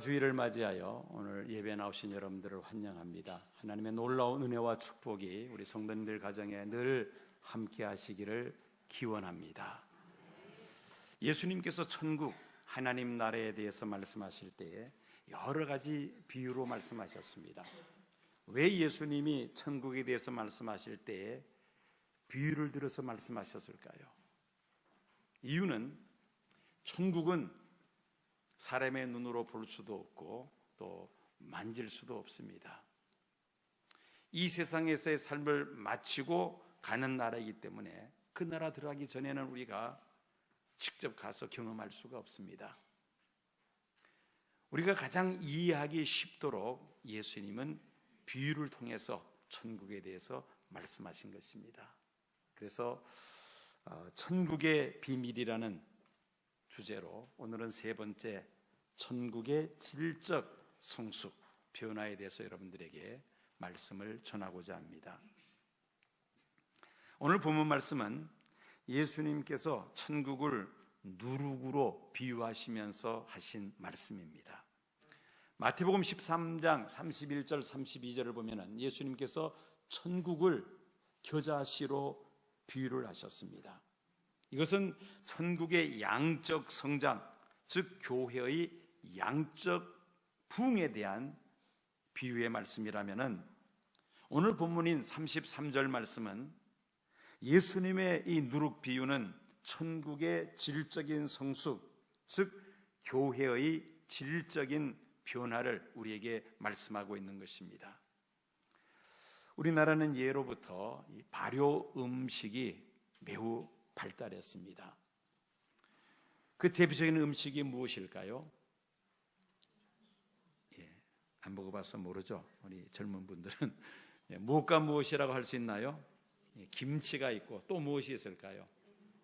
주일을 맞이하여 오늘 예배 나오신 여러분들을 환영합니다. 하나님의 놀라운 은혜와 축복이 우리 성도님들 가정에 늘 함께 하시기를 기원합니다. 예수님께서 천국 하나님 나라에 대해서 말씀하실 때에 여러 가지 비유로 말씀하셨습니다. 왜 예수님이 천국에 대해서 말씀하실 때에 비유를 들어서 말씀하셨을까요? 이유는 천국은 사람의 눈으로 볼 수도 없고 또 만질 수도 없습니다. 이 세상에서의 삶을 마치고 가는 나라이기 때문에 그 나라 들어가기 전에는 우리가 직접 가서 경험할 수가 없습니다. 우리가 가장 이해하기 쉽도록 예수님은 비유를 통해서 천국에 대해서 말씀하신 것입니다. 그래서 어, 천국의 비밀이라는 주제로 오늘은 세 번째 천국의 질적 성숙 변화에 대해서 여러분들에게 말씀을 전하고자 합니다. 오늘 본문 말씀은 예수님께서 천국을 누룩으로 비유하시면서 하신 말씀입니다. 마태복음 13장 31절 32절을 보면은 예수님께서 천국을 겨자씨로 비유를 하셨습니다. 이것은 천국의 양적 성장, 즉 교회의 양적 부흥에 대한 비유의 말씀이라면은 오늘 본문인 33절 말씀은 예수님의 이 누룩 비유는 천국의 질적인 성숙, 즉 교회의 질적인 변화를 우리에게 말씀하고 있는 것입니다. 우리나라는 예로부터 발효 음식이 매우 발달했습니다. 그 대표적인 음식이 무엇일까요? 예, 안 먹어봐서 모르죠. 우리 젊은 분들은 예, 무엇과 무엇이라고 할 수 있나요? 예, 김치가 있고 또 무엇이 있을까요?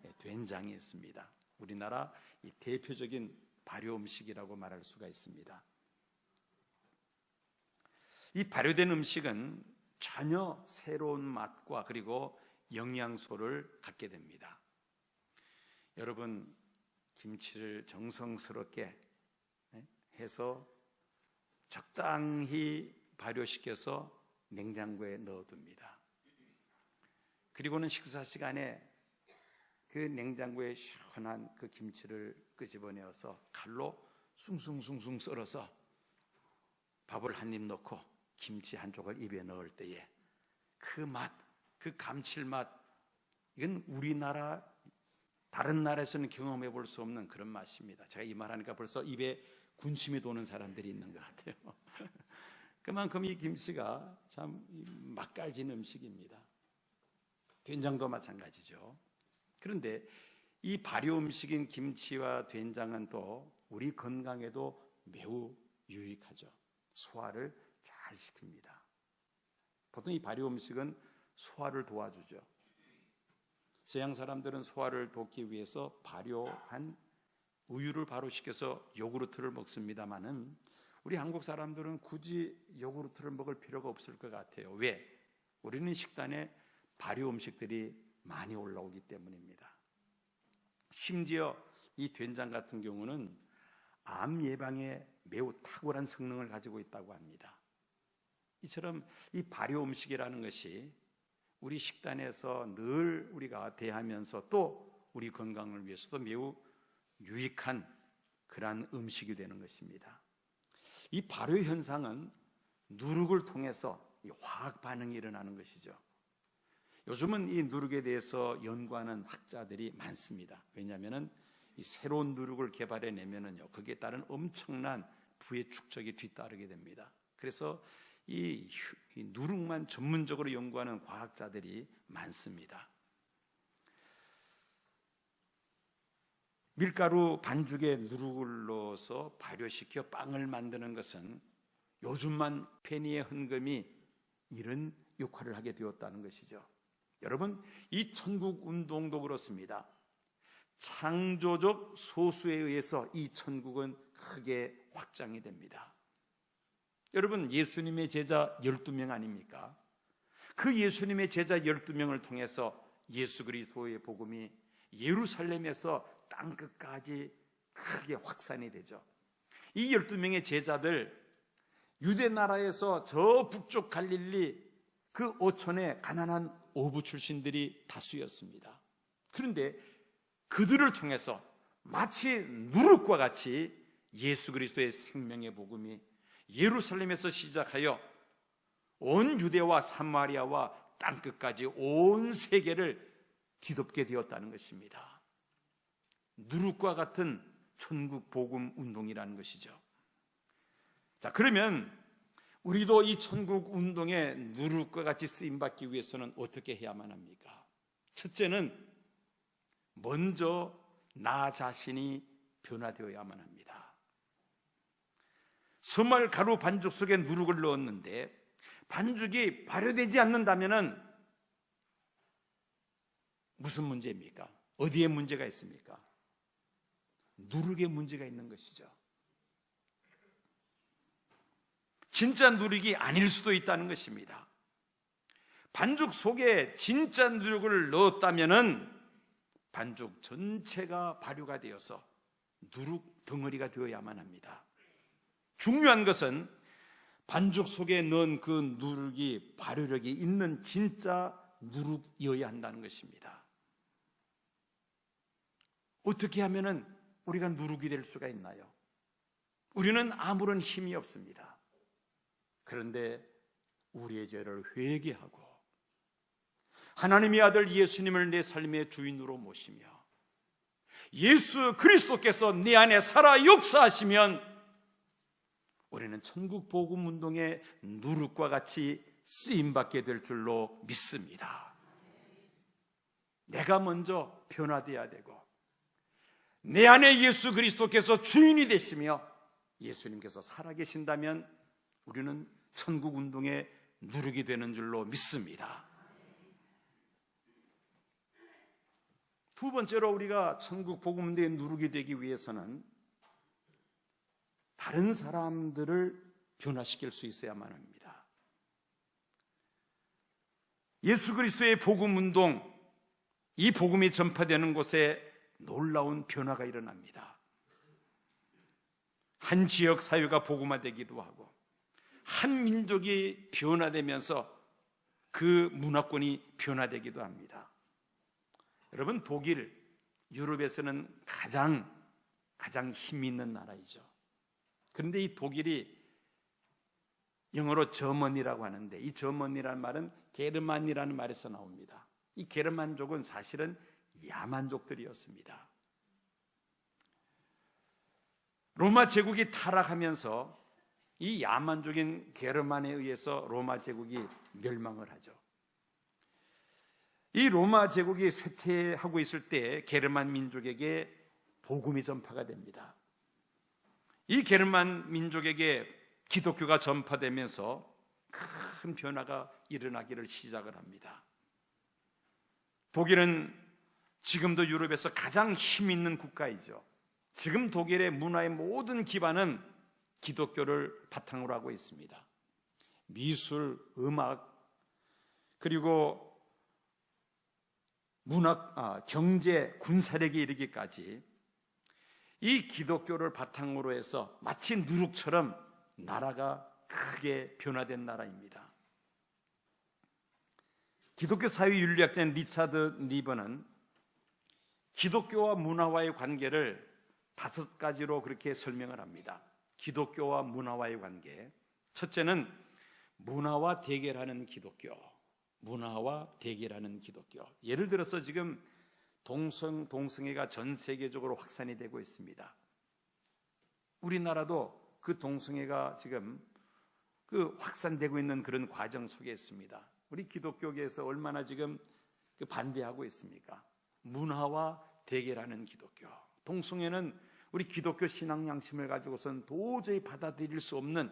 예, 된장이 있습니다. 우리나라 대표적인 발효 음식이라고 말할 수가 있습니다. 이 발효된 음식은 전혀 새로운 맛과 그리고 영양소를 갖게 됩니다. 여러분 김치를 정성스럽게 해서 적당히 발효시켜서 냉장고에 넣어둡니다. 그리고는 식사 시간에 그 냉장고에 시원한 그 김치를 끄집어내어서 칼로 숭숭숭숭 썰어서 밥을 한 입 넣고 김치 한 쪽을 입에 넣을 때에 그 맛, 그 감칠맛, 이건 우리나라 다른 나라에서는 경험해 볼 수 없는 그런 맛입니다. 제가 이 말하니까 벌써 입에 군침이 도는 사람들이 있는 것 같아요. 그만큼 이 김치가 참 맛깔진 음식입니다. 된장도 마찬가지죠. 그런데 이 발효 음식인 김치와 된장은 또 우리 건강에도 매우 유익하죠. 소화를 잘 시킵니다. 보통 이 발효 음식은 소화를 도와주죠. 서양 사람들은 소화를 돕기 위해서 발효한 우유를 바로 시켜서 요구르트를 먹습니다만은 우리 한국 사람들은 굳이 요구르트를 먹을 필요가 없을 것 같아요. 왜? 우리는 식단에 발효 음식들이 많이 올라오기 때문입니다. 심지어 이 된장 같은 경우는 암 예방에 매우 탁월한 성능을 가지고 있다고 합니다. 이처럼 이 발효 음식이라는 것이 우리 식단에서 늘 우리가 대하면서 또 우리 건강을 위해서도 매우 유익한 그러한 음식이 되는 것입니다. 이 발효 현상은 누룩을 통해서 화학 반응이 일어나는 것이죠. 요즘은 이 누룩에 대해서 연구하는 학자들이 많습니다. 왜냐하면 이 새로운 누룩을 개발해내면은요, 거기에 따른 엄청난 부의 축적이 뒤따르게 됩니다. 그래서 이, 누룩만 전문적으로 연구하는 과학자들이 많습니다. 밀가루 반죽에 누룩을 넣어서 발효시켜 빵을 만드는 것은 요즘만 페니의 헌금이 이런 역할을 하게 되었다는 것이죠. 여러분, 이 천국 운동도 그렇습니다. 창조적 소수에 의해서 이 천국은 크게 확장이 됩니다. 여러분, 예수님의 제자 12명 아닙니까? 그 예수님의 제자 12명을 통해서 예수 그리스도의 복음이 예루살렘에서 땅끝까지 크게 확산이 되죠. 이 12명의 제자들 유대 나라에서 저 북쪽 갈릴리 그 오천의 가난한 오부 출신들이 다수였습니다. 그런데 그들을 통해서 마치 누룩과 같이 예수 그리스도의 생명의 복음이 예루살렘에서 시작하여 온 유대와 사마리아와 땅 끝까지 온 세계를 뒤덮게 되었다는 것입니다. 누룩과 같은 천국 복음 운동이라는 것이죠. 자, 그러면 우리도 이 천국 운동에 누룩과 같이 쓰임 받기 위해서는 어떻게 해야만 합니까? 첫째는 먼저 나 자신이 변화되어야만 합니다. 스말 가루 반죽 속에 누룩을 넣었는데 반죽이 발효되지 않는다면은 무슨 문제입니까? 어디에 문제가 있습니까? 누룩에 문제가 있는 것이죠. 진짜 누룩이 아닐 수도 있다는 것입니다. 반죽 속에 진짜 누룩을 넣었다면은 반죽 전체가 발효가 되어서 누룩 덩어리가 되어야만 합니다. 중요한 것은 반죽 속에 넣은 그 누룩이 발효력이 있는 진짜 누룩이어야 한다는 것입니다. 어떻게 하면은 우리가 누룩이 될 수가 있나요? 우리는 아무런 힘이 없습니다. 그런데 우리의 죄를 회개하고 하나님의 아들 예수님을 내 삶의 주인으로 모시며 예수 그리스도께서 내 안에 살아 역사하시면 우리는 천국 복음 운동의 누룩과 같이 쓰임 받게 될 줄로 믿습니다. 내가 먼저 변화되어야 되고 내 안에 예수 그리스도께서 주인이 되시며 예수님께서 살아계신다면 우리는 천국 운동에 누르게 되는 줄로 믿습니다. 두 번째로 우리가 천국 복음 운동에 누르게 되기 위해서는 다른 사람들을 변화시킬 수 있어야만 합니다. 예수 그리스도의 복음 운동, 이 복음이 전파되는 곳에 놀라운 변화가 일어납니다. 한 지역 사회가 복음화되기도 하고, 한 민족이 변화되면서 그 문화권이 변화되기도 합니다. 여러분, 독일, 유럽에서는 가장, 가장 힘 있는 나라이죠. 그런데 이 독일이 영어로 저먼이라고 하는데 이 저먼이라는 말은 게르만이라는 말에서 나옵니다. 이 게르만족은 사실은 야만족들이었습니다. 로마 제국이 타락하면서 이 야만족인 게르만에 의해서 로마 제국이 멸망을 하죠. 이 로마 제국이 쇠퇴하고 있을 때 게르만 민족에게 복음이 전파가 됩니다. 이 게르만 민족에게 기독교가 전파되면서 큰 변화가 일어나기를 시작을 합니다. 독일은 지금도 유럽에서 가장 힘 있는 국가이죠. 지금 독일의 문화의 모든 기반은 기독교를 바탕으로 하고 있습니다. 미술, 음악, 그리고 문학, 아, 경제, 군사력에 이르기까지 이 기독교를 바탕으로 해서 마치 누룩처럼 나라가 크게 변화된 나라입니다. 기독교 사회 윤리학자 리차드 니버는 기독교와 문화와의 관계를 다섯 가지로 그렇게 설명을 합니다. 기독교와 문화와의 관계. 첫째는 문화와 대결하는 기독교. 문화와 대결하는 기독교. 예를 들어서 지금 동성 동성애가 전 세계적으로 확산이 되고 있습니다. 우리나라도 그 동성애가 지금 그 확산되고 있는 그런 과정 속에 있습니다. 우리 기독교계에서 얼마나 지금 그 반대하고 있습니까? 문화와 대결하는 기독교. 동성애는 우리 기독교 신앙 양심을 가지고선 도저히 받아들일 수 없는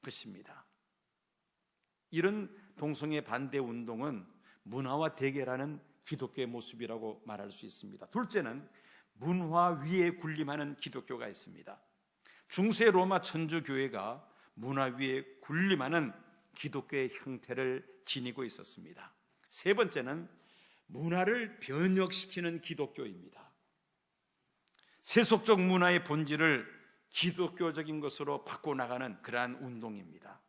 것입니다. 이런 동성애 반대 운동은 문화와 대결하는 기독교의 모습이라고 말할 수 있습니다. 둘째는 문화 위에 군림하는 기독교가 있습니다. 중세 로마 천주교회가 문화 위에 군림하는 기독교의 형태를 지니고 있었습니다. 세 번째는 문화를 변혁시키는 기독교입니다. 세속적 문화의 본질을 기독교적인 것으로 바꿔나가는 그러한 운동입니다.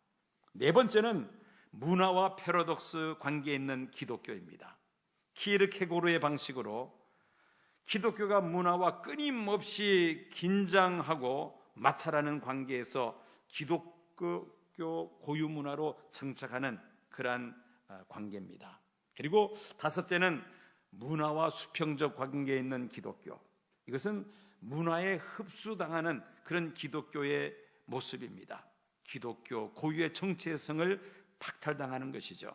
네 번째는 문화와 패러독스 관계에 있는 기독교입니다. 키르케고르의 방식으로 기독교가 문화와 끊임없이 긴장하고 마찰하는 관계에서 기독교 고유 문화로 정착하는 그러한 어, 관계입니다. 그리고 다섯째는 문화와 수평적 관계에 있는 기독교. 이것은 문화에 흡수당하는 그런 기독교의 모습입니다. 기독교 고유의 정체성을 박탈당하는 것이죠.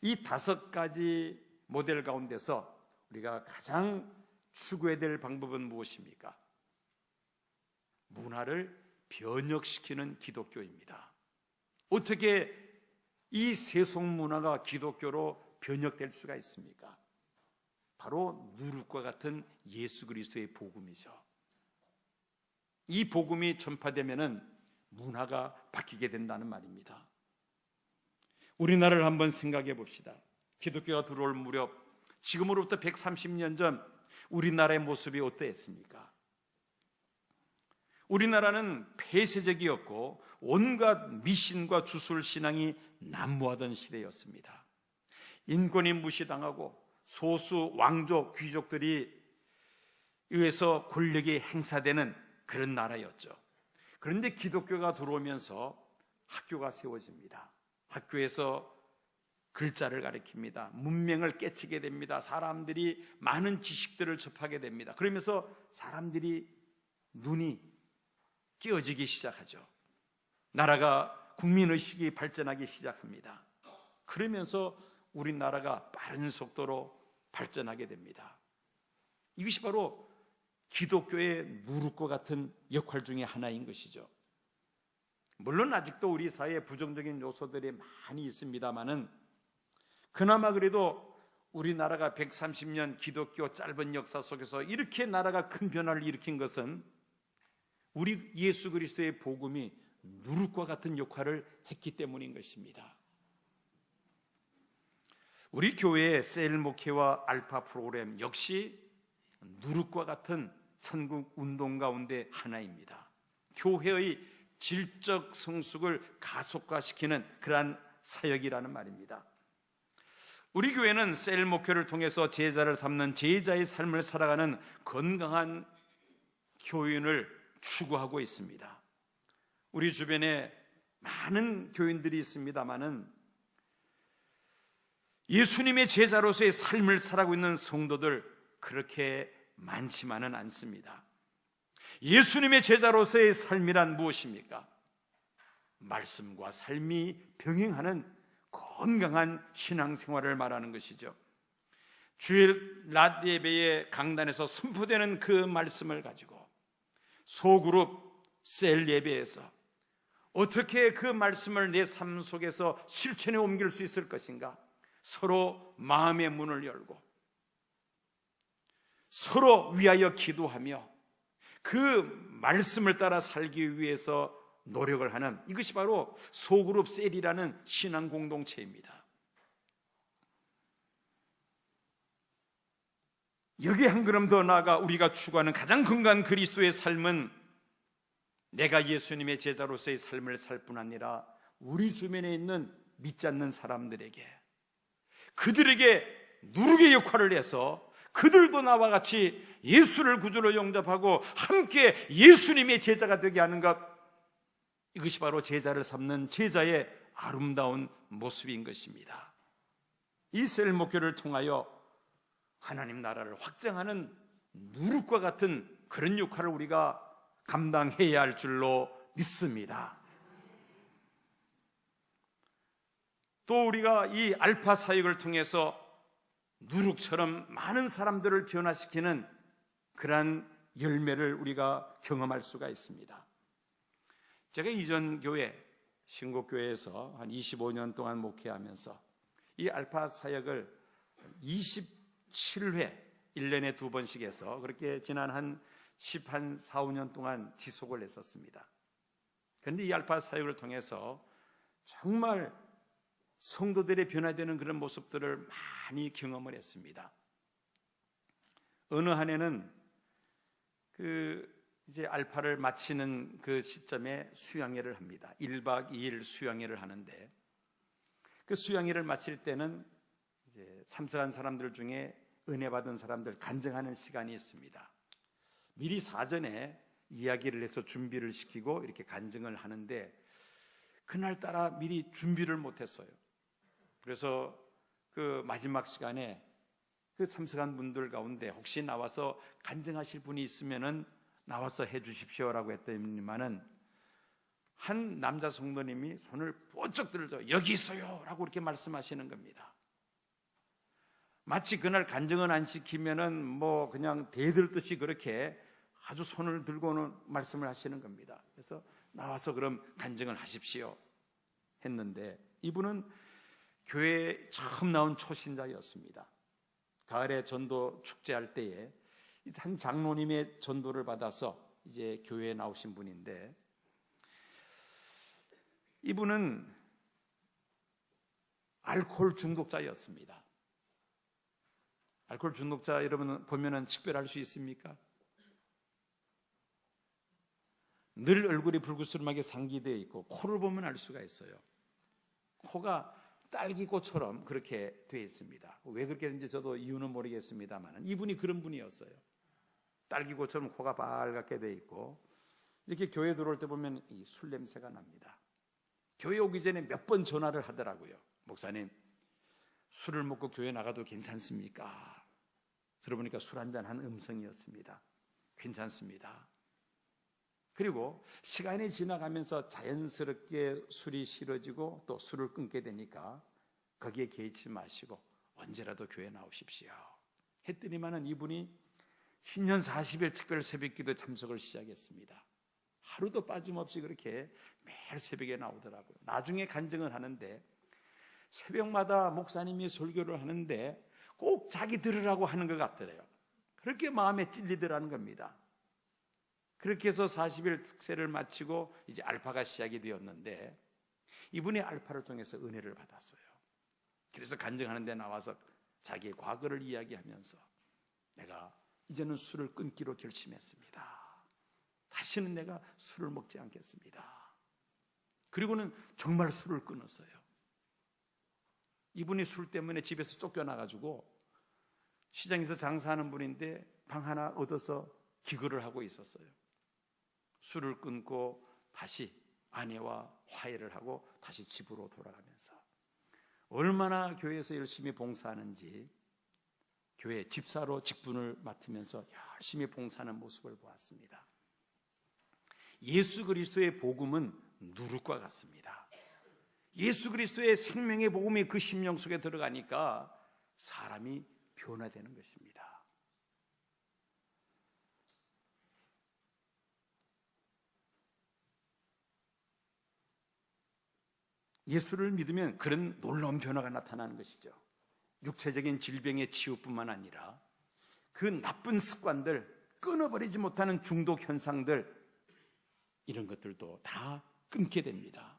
이 다섯 가지 모델 가운데서 우리가 가장 추구해야 될 방법은 무엇입니까? 문화를 변혁시키는 기독교입니다. 어떻게 이 세속 문화가 기독교로 변혁될 수가 있습니까? 바로 누룩과 같은 예수 그리스도의 복음이죠. 이 복음이 전파되면은 문화가 바뀌게 된다는 말입니다. 우리나라를 한번 생각해 봅시다. 기독교가 들어올 무렵 지금으로부터 130년 전 우리나라의 모습이 어떠했습니까? 우리나라는 폐쇄적이었고 온갖 미신과 주술 신앙이 난무하던 시대였습니다. 인권이 무시당하고 소수 왕족 귀족들이 의해서 권력이 행사되는 그런 나라였죠. 그런데 기독교가 들어오면서 학교가 세워집니다. 학교에서 글자를 가르칩니다. 문명을 깨치게 됩니다. 사람들이 많은 지식들을 접하게 됩니다. 그러면서 사람들이 눈이 깨어지기 시작하죠. 나라가 국민의식이 발전하기 시작합니다. 그러면서 우리나라가 빠른 속도로 발전하게 됩니다. 이것이 바로 기독교의 누룩과 같은 역할 중의 하나인 것이죠. 물론 아직도 우리 사회에 부정적인 요소들이 많이 있습니다만은 그나마 그래도 우리나라가 130년 기독교 짧은 역사 속에서 이렇게 나라가 큰 변화를 일으킨 것은 우리 예수 그리스도의 복음이 누룩과 같은 역할을 했기 때문인 것입니다. 우리 교회의 셀 목회와 알파 프로그램 역시 누룩과 같은 천국 운동 가운데 하나입니다. 교회의 질적 성숙을 가속화시키는 그러한 사역이라는 말입니다. 우리 교회는 셀 목표를 통해서 제자를 삼는 제자의 삶을 살아가는 건강한 교인을 추구하고 있습니다. 우리 주변에 많은 교인들이 있습니다만은 예수님의 제자로서의 삶을 살아가고 있는 성도들 그렇게 많지만은 않습니다. 예수님의 제자로서의 삶이란 무엇입니까? 말씀과 삶이 병행하는 건강한 신앙생활을 말하는 것이죠. 주일 낮 예배의 강단에서 선포되는 그 말씀을 가지고 소그룹 셀 예배에서 어떻게 그 말씀을 내 삶 속에서 실천에 옮길 수 있을 것인가? 서로 마음의 문을 열고 서로 위하여 기도하며 그 말씀을 따라 살기 위해서 노력을 하는 이것이 바로 소그룹 셀이라는 신앙 공동체입니다. 여기 한 걸음 더 나아가 우리가 추구하는 가장 건강한 그리스도의 삶은 내가 예수님의 제자로서의 삶을 살 뿐 아니라 우리 주변에 있는 믿지 않는 사람들에게 그들에게 누르게 역할을 해서 그들도 나와 같이 예수를 구주로 영접하고 함께 예수님의 제자가 되게 하는 것 이것이 바로 제자를 삼는 제자의 아름다운 모습인 것입니다. 이셀 목표를 통하여 하나님 나라를 확장하는 누룩과 같은 그런 역할을 우리가 감당해야 할 줄로 믿습니다. 또 우리가 이 알파 사역을 통해서 누룩처럼 많은 사람들을 변화시키는 그러한 열매를 우리가 경험할 수가 있습니다. 제가 이전 교회 신곡교회에서 한 25년 동안 목회하면서 이 알파 사역을 27회 1년에 두 번씩 해서 그렇게 지난 한 10, 한 4, 5년 동안 지속을 했었습니다. 그런데 이 알파 사역을 통해서 정말 성도들의 변화되는 그런 모습들을 많이 경험을 했습니다. 어느 한 해는 그 이제 알파를 마치는 그 시점에 수양회를 합니다. 1박 2일 수양회를 하는데 그 수양회를 마칠 때는 이제 참석한 사람들 중에 은혜 받은 사람들 간증하는 시간이 있습니다. 미리 사전에 이야기를 해서 준비를 시키고 이렇게 간증을 하는데 그날 따라 미리 준비를 못 했어요. 그래서 그 마지막 시간에 그 참석한 분들 가운데 혹시 나와서 간증하실 분이 있으면은 나와서 해 주십시오라고 했더니만은 한 남자 성도님이 손을 번쩍 들죠. 여기 있어요라고 이렇게 말씀하시는 겁니다. 마치 그날 간증을 안 시키면은 뭐 그냥 대들듯이 그렇게 아주 손을 들고는 말씀을 하시는 겁니다. 그래서 나와서 그럼 간증을 하십시오 했는데 이분은 교회에 처음 나온 초신자였습니다. 가을에 전도 축제할 때에 한 장로님의 전도를 받아서 이제 교회에 나오신 분인데 이분은 알코올 중독자였습니다. 알코올 중독자 여러분 보면은 식별할 수 있습니까? 늘 얼굴이 불구스름하게 상기되어 있고 코를 보면 알 수가 있어요. 코가 딸기꽃처럼 그렇게 되어 있습니다. 왜 그렇게 되는지 저도 이유는 모르겠습니다만 이분이 그런 분이었어요. 딸기꽃처럼 코가 빨갛게 되어 있고 이렇게 교회 들어올 때 보면 이 술 냄새가 납니다. 교회 오기 전에 몇 번 전화를 하더라고요. 목사님, 술을 먹고 교회 나가도 괜찮습니까? 들어보니까 술 한잔 한 음성이었습니다. 괜찮습니다. 그리고 시간이 지나가면서 자연스럽게 술이 싫어지고 또 술을 끊게 되니까 거기에 개의치 마시고 언제라도 교회 나오십시오. 했더니만은 이분이 10년 40일 특별 새벽기도 참석을 시작했습니다. 하루도 빠짐없이 그렇게 매일 새벽에 나오더라고요. 나중에 간증을 하는데 새벽마다 목사님이 설교를 하는데 꼭 자기 들으라고 하는 것 같더래요. 그렇게 마음에 찔리더라는 겁니다. 그렇게 해서 40일 특세를 마치고 이제 알파가 시작이 되었는데 이분이 알파를 통해서 은혜를 받았어요. 그래서 간증하는 데 나와서 자기의 과거를 이야기하면서 내가 이제는 술을 끊기로 결심했습니다. 다시는 내가 술을 먹지 않겠습니다. 그리고는 정말 술을 끊었어요. 이분이 술 때문에 집에서 쫓겨나가지고 시장에서 장사하는 분인데 방 하나 얻어서 기거를 하고 있었어요. 술을 끊고 다시 아내와 화해를 하고 다시 집으로 돌아가면서 얼마나 교회에서 열심히 봉사하는지 교회 집사로 직분을 맡으면서 열심히 봉사하는 모습을 보았습니다. 예수 그리스도의 복음은 누룩과 같습니다. 예수 그리스도의 생명의 복음이 그 심령 속에 들어가니까 사람이 변화되는 것입니다. 예수를 믿으면 그런 놀라운 변화가 나타나는 것이죠. 육체적인 질병의 치유뿐만 아니라 그 나쁜 습관들, 끊어버리지 못하는 중독 현상들, 이런 것들도 다 끊게 됩니다.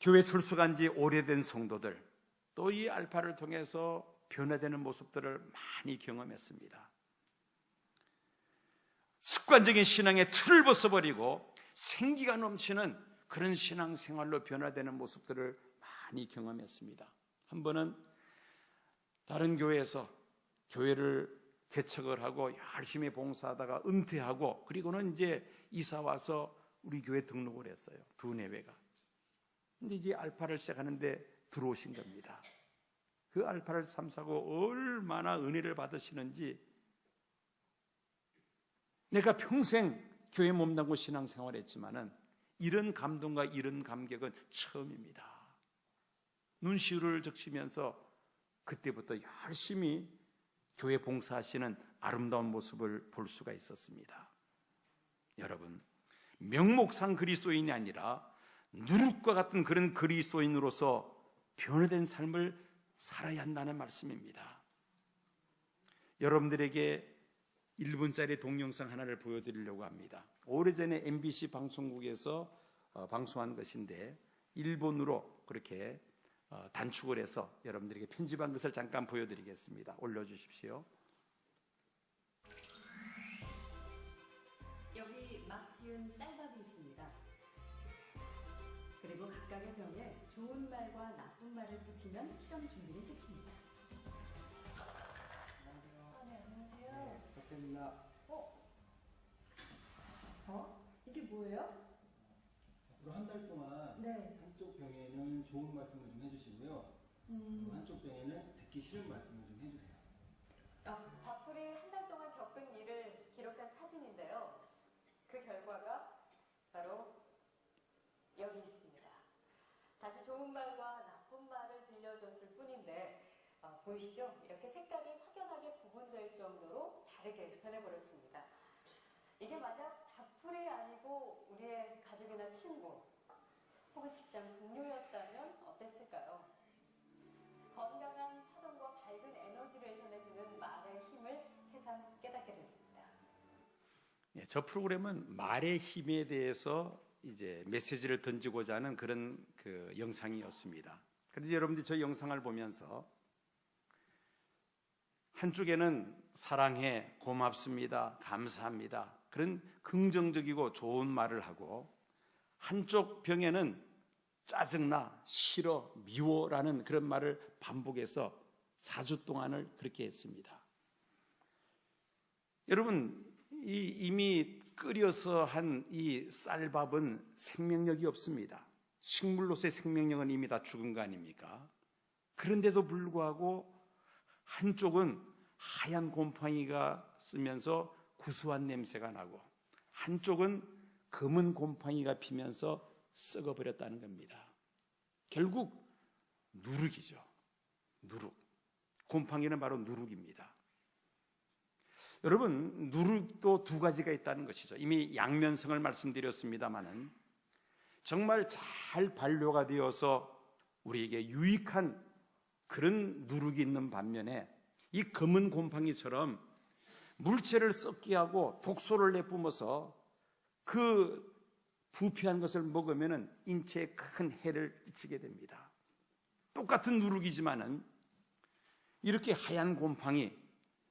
교회 출석한 지 오래된 성도들, 또 이 알파를 통해서 변화되는 모습들을 많이 경험했습니다. 습관적인 신앙의 틀을 벗어버리고 생기가 넘치는 그런 신앙 생활로 변화되는 모습들을 많이 경험했습니다. 한 번은 다른 교회에서 교회를 개척을 하고 열심히 봉사하다가 은퇴하고 그리고는 이제 이사 와서 우리 교회 등록을 했어요. 두 내외가. 근데 이제 알파를 시작하는데 들어오신 겁니다. 그 알파를 참사고 얼마나 은혜를 받으시는지 내가 평생 교회 몸담고 신앙생활 했지만은 이런 감동과 이런 감격은 처음입니다. 눈시울을 적시면서 그때부터 열심히 교회 봉사하시는 아름다운 모습을 볼 수가 있었습니다. 여러분, 명목상 그리스도인이 아니라 누룩과 같은 그런 그리스도인으로서 변화된 삶을 살아야 한다는 말씀입니다. 여러분들에게 1분짜리 동영상 하나를 보여드리려고 합니다. 오래전에 MBC 방송국에서 어, 방송한 것인데 일본으로 그렇게 어, 단축을 해서 여러분들에게 편집한 것을 잠깐 보여드리겠습니다. 올려주십시오. 여기 막 지은 쌀밥이 있습니다. 그리고 각각의 병에 좋은 말과 나쁜 말을 붙이면 시험 준비는 끝입니다. 아, 네, 안녕하세요. 좋습니다. 어? 이게 뭐예요? 앞으로 한달 동안 네. 병에는 좋은 말씀을 좀 해주시고요. 음, 또 한쪽 병에는 듣기 싫은 말씀을 좀 해주세요. 밥풀이 한 달 동안 겪은 일을 기록한 사진인데요. 그 결과가 바로 여기 있습니다. 단지 좋은 말과 나쁜 말을 들려줬을 뿐인데 어, 보이시죠? 이렇게 색깔이 확연하게 구분될 정도로 다르게 변해버렸습니다. 이게 만약 밥풀이 아니고 우리의 가족이나 친구 혹은 직장 동료였다면 어땠을까요? 건강한 파동과 밝은 에너지를 전해주는 말의 힘을 세상 깨닫게 됐습니다. 예, 저 프로그램은 말의 힘에 대해서 이제 메시지를 던지고자 하는 그런 그 영상이었습니다. 그런데 여러분들이 저 영상을 보면서 한쪽에는 사랑해, 고맙습니다, 감사합니다. 그런 긍정적이고 좋은 말을 하고 한쪽 병에는 짜증나, 싫어, 미워라는 그런 말을 반복해서 4주 동안을 그렇게 했습니다. 여러분, 이 이미 끓여서 한 이 쌀밥은 생명력이 없습니다. 식물로서의 생명력은 이미 다 죽은 거 아닙니까? 그런데도 불구하고 한쪽은 하얀 곰팡이가 쓰면서 구수한 냄새가 나고 한쪽은 검은 곰팡이가 피면서 썩어버렸다는 겁니다. 결국 누룩이죠. 누룩. 곰팡이는 바로 누룩입니다. 여러분, 누룩도 두 가지가 있다는 것이죠. 이미 양면성을 말씀드렸습니다마는 정말 잘 반려가 되어서 우리에게 유익한 그런 누룩이 있는 반면에 이 검은 곰팡이처럼 물체를 썩게 하고 독소를 내뿜어서 그 부패한 것을 먹으면 인체에 큰 해를 끼치게 됩니다. 똑같은 누룩이지만은 이렇게 하얀 곰팡이,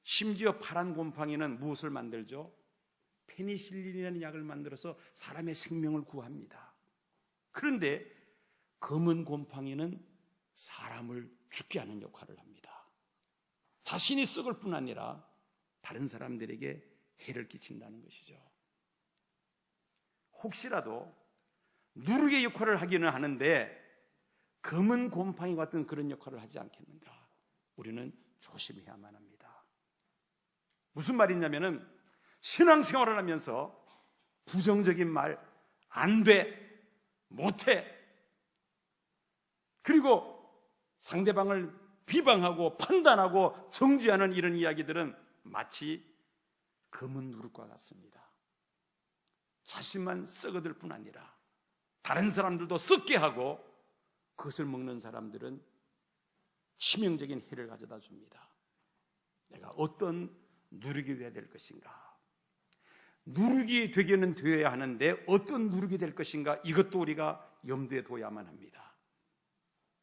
심지어 파란 곰팡이는 무엇을 만들죠? 페니실린이라는 약을 만들어서 사람의 생명을 구합니다. 그런데 검은 곰팡이는 사람을 죽게 하는 역할을 합니다. 자신이 썩을 뿐 아니라 다른 사람들에게 해를 끼친다는 것이죠. 혹시라도 누룩의 역할을 하기는 하는데 검은 곰팡이 같은 그런 역할을 하지 않겠는가? 우리는 조심해야만 합니다. 무슨 말이냐면은 신앙생활을 하면서 부정적인 말, 안 돼, 못 해. 그리고 상대방을 비방하고 판단하고 정지하는 이런 이야기들은 마치 검은 누룩과 같습니다. 자신만 썩어들 뿐 아니라 다른 사람들도 썩게 하고 그것을 먹는 사람들은 치명적인 해를 가져다 줍니다. 내가 어떤 누룩이 되어야 될 것인가? 누룩이 되기는 되어야 하는데 어떤 누룩이 될 것인가? 이것도 우리가 염두에 둬야만 합니다.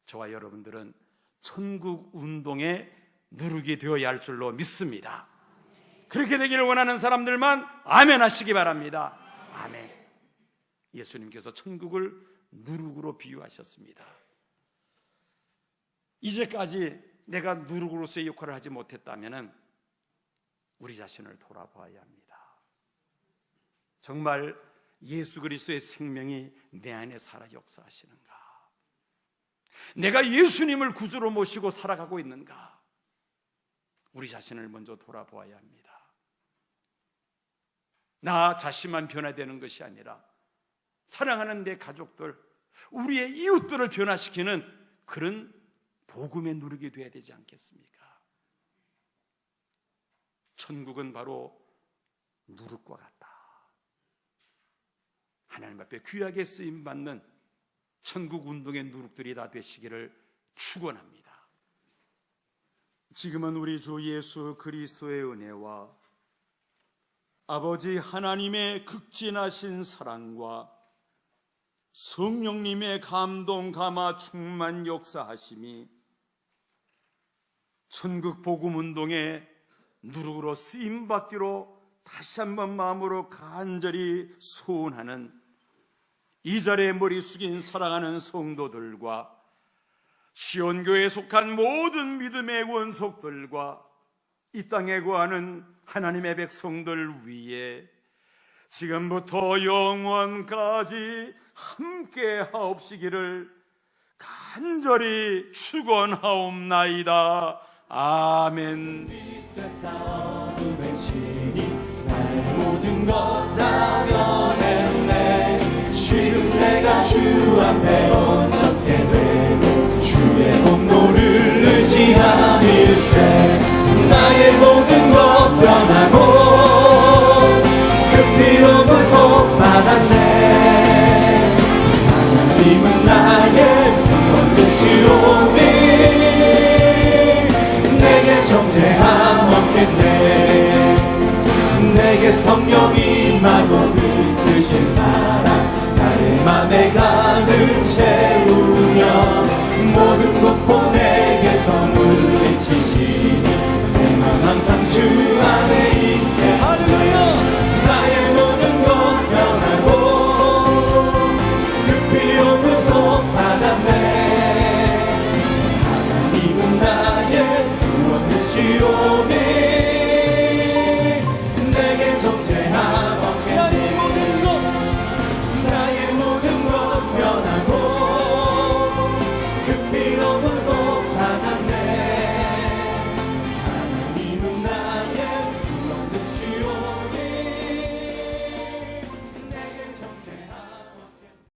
저와 여러분들은 천국 운동의 누룩이 되어야 할 줄로 믿습니다. 그렇게 되기를 원하는 사람들만 아멘 하시기 바랍니다. 아멘. 예수님께서 천국을 누룩으로 비유하셨습니다. 이제까지 내가 누룩으로서의 역할을 하지 못했다면 우리 자신을 돌아봐야 합니다. 정말 예수 그리스도의 생명이 내 안에 살아 역사하시는가? 내가 예수님을 구주로 모시고 살아가고 있는가? 우리 자신을 먼저 돌아보아야 합니다. 나 자신만 변화되는 것이 아니라 사랑하는 내 가족들, 우리의 이웃들을 변화시키는 그런 복음의 누르게 돼야 되지 않겠습니까? 천국은 바로 누룩과 같다. 하나님 앞에 귀하게 쓰임 받는 천국 운동의 누룩들이 다 되시기를 축원합니다. 지금은 우리 주 예수 그리스도의 은혜와 아버지 하나님의 극진하신 사랑과 성령님의 감동 감화 충만 역사하심이 천국 복음 운동의 누룩으로 쓰임 받기로 다시 한번 마음으로 간절히 소원하는 이 자리에 머리 숙인 사랑하는 성도들과 시온교회에 속한 모든 믿음의 원속들과 이 땅에 거하는 하나님의 백성들 위에 지금부터 영원까지 함께 하옵시기를 간절히 축원하옵나이다. 아멘. 주의 공로를 의지함일세 나의 모든 것 변하고 그 피로 구속받았네. 하나님은 나의 구원 되시오니 내게 정죄함 없겠네. 내게 성령이 임하고 이끄신 사랑 나의 맘에 가득 채우